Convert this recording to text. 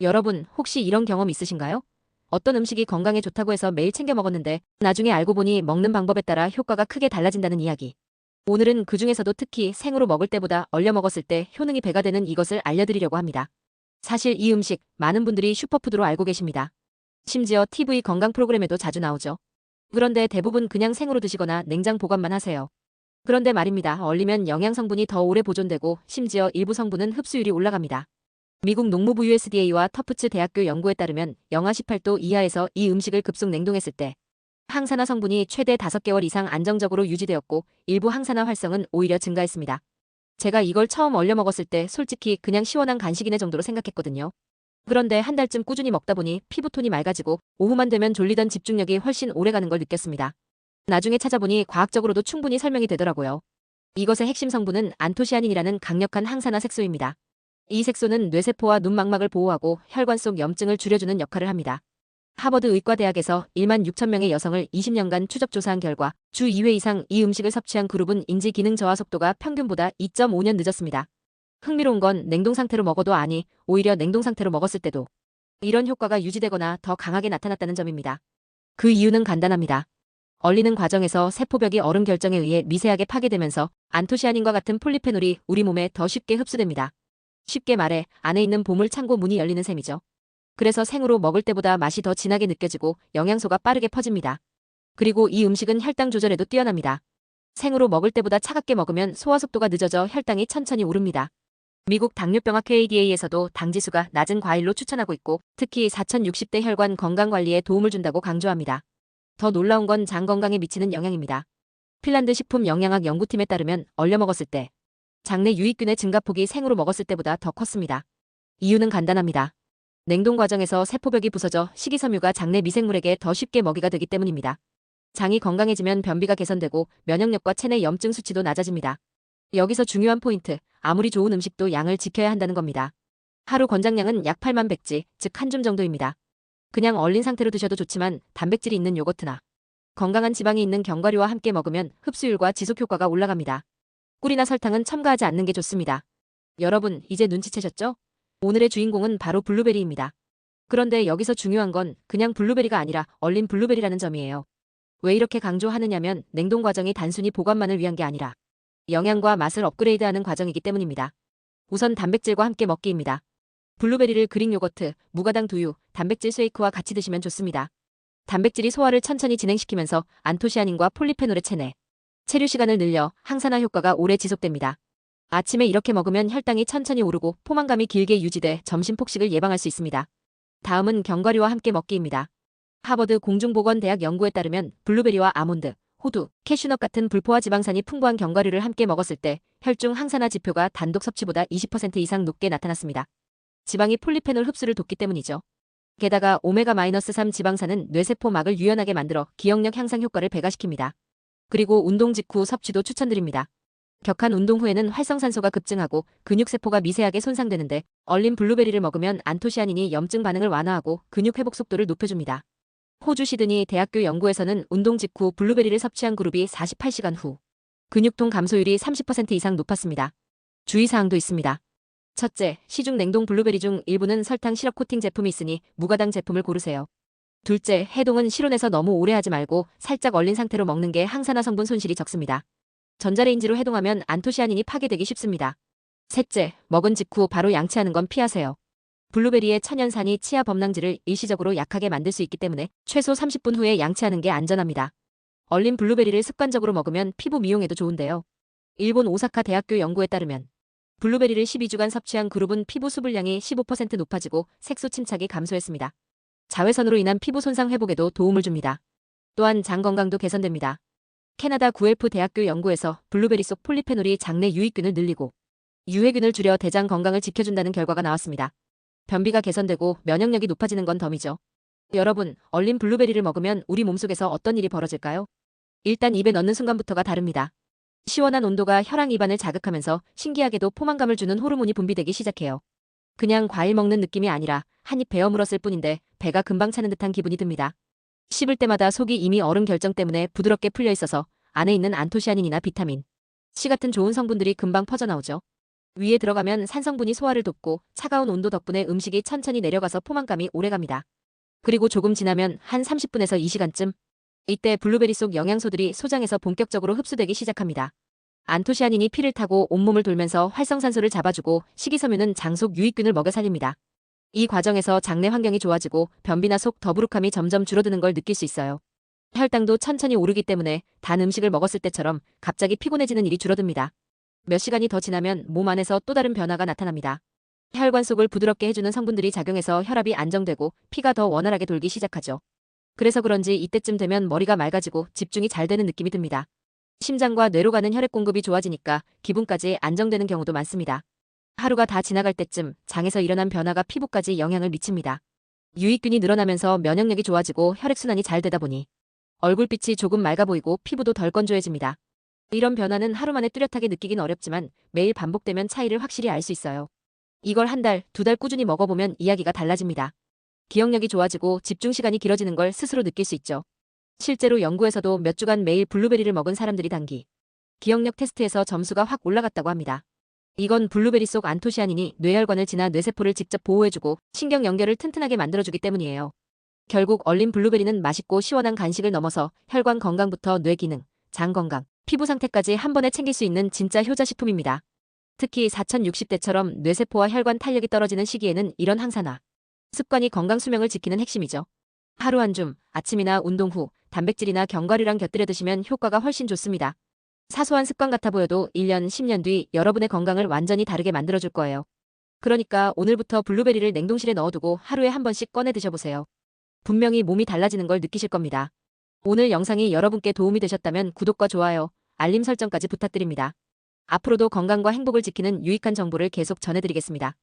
여러분, 혹시 이런 경험 있으신가요? 어떤 음식이 건강에 좋다고 해서 매일 챙겨 먹었는데 나중에 알고 보니 먹는 방법에 따라 효과가 크게 달라진다는 이야기. 오늘은 그 중에서도 특히 생으로 먹을 때보다 얼려 먹었을 때 효능이 배가 되는 이것을 알려드리려고 합니다. 사실 이 음식 많은 분들이 슈퍼푸드로 알고 계십니다. 심지어 TV 건강 프로그램에도 자주 나오죠. 그런데 대부분 그냥 생으로 드시거나 냉장 보관만 하세요. 그런데 말입니다. 얼리면 영양 성분이 더 오래 보존되고 심지어 일부 성분은 흡수율이 올라갑니다. 미국 농무부 USDA와 터프츠 대학교 연구에 따르면 영하 18도 이하에서 이 음식을 급속 냉동했을 때 항산화 성분이 최대 5개월 이상 안정적으로 유지되었고 일부 항산화 활성은 오히려 증가했습니다. 제가 이걸 처음 얼려 먹었을 때 솔직히 그냥 시원한 간식이네 정도로 생각했거든요. 그런데 한 달쯤 꾸준히 먹다 보니 피부톤이 맑아지고 오후만 되면 졸리던 집중력이 훨씬 오래가는 걸 느꼈습니다. 나중에 찾아보니 과학적으로도 충분히 설명이 되더라고요. 이것의 핵심 성분은 안토시아닌이라는 강력한 항산화 색소입니다. 이 색소는 뇌세포와 눈망막을 보호하고 혈관 속 염증을 줄여주는 역할을 합니다. 하버드 의과대학에서 1만 6천 명의 여성을 20년간 추적 조사한 결과 주 2회 이상 이 음식을 섭취한 그룹은 인지 기능 저하 속도가 평균보다 2.5년 늦었습니다. 흥미로운 건 냉동 상태로 먹어도 아니 오히려 냉동 상태로 먹었을 때도 이런 효과가 유지되거나 더 강하게 나타났다는 점입니다. 그 이유는 간단합니다. 얼리는 과정에서 세포벽이 얼음 결정에 의해 미세하게 파괴되면서 안토시아닌과 같은 폴리페놀이 우리 몸에 더 쉽게 흡수됩니다. 쉽게 말해 안에 있는 보물 창고 문이 열리는 셈이죠. 그래서 생으로 먹을 때보다 맛이 더 진하게 느껴지고 영양소가 빠르게 퍼집니다. 그리고 이 음식은 혈당 조절에도 뛰어납니다. 생으로 먹을 때보다 차갑게 먹으면 소화 속도가 늦어져 혈당이 천천히 오릅니다. 미국 당뇨병학 ADA에서도 당지수가 낮은 과일로 추천하고 있고 특히 4060대 혈관 건강 관리에 도움을 준다고 강조합니다. 더 놀라운 건 장 건강에 미치는 영향입니다. 핀란드 식품 영양학 연구팀에 따르면 얼려 먹었을 때 장내 유익균의 증가폭이 생으로 먹었을 때보다 더 컸습니다. 이유는 간단합니다. 냉동 과정에서 세포벽이 부서져 식이섬유가 장내 미생물에게 더 쉽게 먹이가 되기 때문입니다. 장이 건강해지면 변비가 개선되고 면역력과 체내 염증 수치도 낮아집니다. 여기서 중요한 포인트, 아무리 좋은 음식도 양을 지켜야 한다는 겁니다. 하루 권장량은 약 8만 백지, 즉 한 줌 정도입니다. 그냥 얼린 상태로 드셔도 좋지만 단백질이 있는 요거트나 건강한 지방이 있는 견과류와 함께 먹으면 흡수율과 지속 효과가 올라갑니다. 꿀이나 설탕은 첨가하지 않는 게 좋습니다. 여러분, 이제 눈치채셨죠? 오늘의 주인공은 바로 블루베리입니다. 그런데 여기서 중요한 건 그냥 블루베리가 아니라 얼린 블루베리라는 점이에요. 왜 이렇게 강조하느냐면 냉동 과정이 단순히 보관만을 위한 게 아니라 영양과 맛을 업그레이드하는 과정이기 때문입니다. 우선 단백질과 함께 먹기입니다. 블루베리를 그릭 요거트, 무가당 두유, 단백질 쉐이크와 같이 드시면 좋습니다. 단백질이 소화를 천천히 진행시키면서 안토시아닌과 폴리페놀의 체내, 체류 시간을 늘려 항산화 효과가 오래 지속됩니다. 아침에 이렇게 먹으면 혈당이 천천히 오르고 포만감이 길게 유지돼 점심 폭식을 예방할 수 있습니다. 다음은 견과류와 함께 먹기입니다. 하버드 공중보건대학 연구에 따르면 블루베리와 아몬드, 호두, 캐슈넛 같은 불포화 지방산이 풍부한 견과류를 함께 먹었을 때 혈중 항산화 지표가 단독 섭취보다 20% 이상 높게 나타났습니다. 지방이 폴리페놀 흡수를 돕기 때문이죠. 게다가 오메가-3 지방산은 뇌세포 막을 유연하게 만들어 기억력 향상 효과를 배가시킵니다. 그리고 운동 직후 섭취도 추천드립니다. 격한 운동 후에는 활성산소가 급증하고 근육세포가 미세하게 손상되는데 얼린 블루베리를 먹으면 안토시아닌이 염증 반응을 완화하고 근육 회복 속도를 높여줍니다. 호주 시드니 대학교 연구에서는 운동 직후 블루베리를 섭취한 그룹이 48시간 후 근육통 감소율이 30% 이상 높았습니다. 주의사항도 있습니다. 첫째, 시중 냉동 블루베리 중 일부는 설탕 시럽 코팅 제품이 있으니 무가당 제품을 고르세요. 둘째, 해동은 실온에서 너무 오래 하지 말고 살짝 얼린 상태로 먹는 게 항산화 성분 손실이 적습니다. 전자레인지로 해동하면 안토시아닌이 파괴되기 쉽습니다. 셋째, 먹은 직후 바로 양치하는 건 피하세요. 블루베리의 천연산이 치아 범랑질을 일시적으로 약하게 만들 수 있기 때문에 최소 30분 후에 양치하는 게 안전합니다. 얼린 블루베리를 습관적으로 먹으면 피부 미용에도 좋은데요. 일본 오사카 대학교 연구에 따르면 블루베리를 12주간 섭취한 그룹은 피부 수분량이 15% 높아지고 색소 침착이 감소했습니다. 자외선으로 인한 피부 손상 회복에도 도움을 줍니다. 또한 장 건강도 개선됩니다. 캐나다 구엘프 대학교 연구에서 블루베리 속 폴리페놀이 장내 유익균을 늘리고 유해균을 줄여 대장 건강을 지켜준다는 결과가 나왔습니다. 변비가 개선되고 면역력이 높아지는 건 덤이죠. 여러분, 얼린 블루베리를 먹으면 우리 몸속에서 어떤 일이 벌어질까요? 일단 입에 넣는 순간부터가 다릅니다. 시원한 온도가 혈당 이반을 자극하면서 신기하게도 포만감을 주는 호르몬이 분비되기 시작해요. 그냥 과일 먹는 느낌이 아니라 한입 베어 물었을 뿐인데 배가 금방 차는 듯한 기분이 듭니다. 씹을 때마다 속이 이미 얼음 결정 때문에 부드럽게 풀려 있어서 안에 있는 안토시아닌이나 비타민, C 같은 좋은 성분들이 금방 퍼져나오죠. 위에 들어가면 산성분이 소화를 돕고 차가운 온도 덕분에 음식이 천천히 내려가서 포만감이 오래갑니다. 그리고 조금 지나면 한 30분에서 2시간쯤 이때 블루베리 속 영양소들이 소장에서 본격적으로 흡수되기 시작합니다. 안토시아닌이 피를 타고 온몸을 돌면서 활성산소를 잡아주고 식이섬유는 장속 유익균을 먹여 살립니다. 이 과정에서 장내 환경이 좋아지고 변비나 속 더부룩함이 점점 줄어드는 걸 느낄 수 있어요. 혈당도 천천히 오르기 때문에 단 음식을 먹었을 때처럼 갑자기 피곤해지는 일이 줄어듭니다. 몇 시간이 더 지나면 몸 안에서 또 다른 변화가 나타납니다. 혈관 속을 부드럽게 해주는 성분들이 작용해서 혈압이 안정되고 피가 더 원활하게 돌기 시작하죠. 그래서 그런지 이때쯤 되면 머리가 맑아지고 집중이 잘 되는 느낌이 듭니다. 심장과 뇌로 가는 혈액 공급이 좋아지니까 기분까지 안정되는 경우도 많습니다. 하루가 다 지나갈 때쯤 장에서 일어난 변화가 피부까지 영향을 미칩니다. 유익균이 늘어나면서 면역력이 좋아지고 혈액순환이 잘 되다 보니 얼굴빛이 조금 맑아 보이고 피부도 덜 건조해집니다. 이런 변화는 하루 만에 뚜렷하게 느끼긴 어렵지만 매일 반복되면 차이를 확실히 알 수 있어요. 이걸 한 달, 두 달 꾸준히 먹어보면 이야기가 달라집니다. 기억력이 좋아지고 집중 시간이 길어지는 걸 스스로 느낄 수 있죠. 실제로 연구에서도 몇 주간 매일 블루베리를 먹은 사람들이 단기 기억력 테스트에서 점수가 확 올라갔다고 합니다. 이건 블루베리 속 안토시아닌이 뇌혈관을 지나 뇌세포를 직접 보호해주고 신경 연결을 튼튼하게 만들어주기 때문이에요. 결국 얼린 블루베리는 맛있고 시원한 간식을 넘어서 혈관 건강부터 뇌 기능, 장 건강, 피부 상태까지 한 번에 챙길 수 있는 진짜 효자 식품입니다. 특히 4060대처럼 뇌세포와 혈관 탄력이 떨어지는 시기에는 이런 항산화 습관이 건강 수명을 지키는 핵심이죠. 하루 한 줌, 아침이나 운동 후 단백질이나 견과류랑 곁들여 드시면 효과가 훨씬 좋습니다. 사소한 습관 같아 보여도 1년, 10년 뒤 여러분의 건강을 완전히 다르게 만들어줄 거예요. 그러니까 오늘부터 블루베리를 냉동실에 넣어두고 하루에 한 번씩 꺼내 드셔보세요. 분명히 몸이 달라지는 걸 느끼실 겁니다. 오늘 영상이 여러분께 도움이 되셨다면 구독과 좋아요, 알림 설정까지 부탁드립니다. 앞으로도 건강과 행복을 지키는 유익한 정보를 계속 전해드리겠습니다.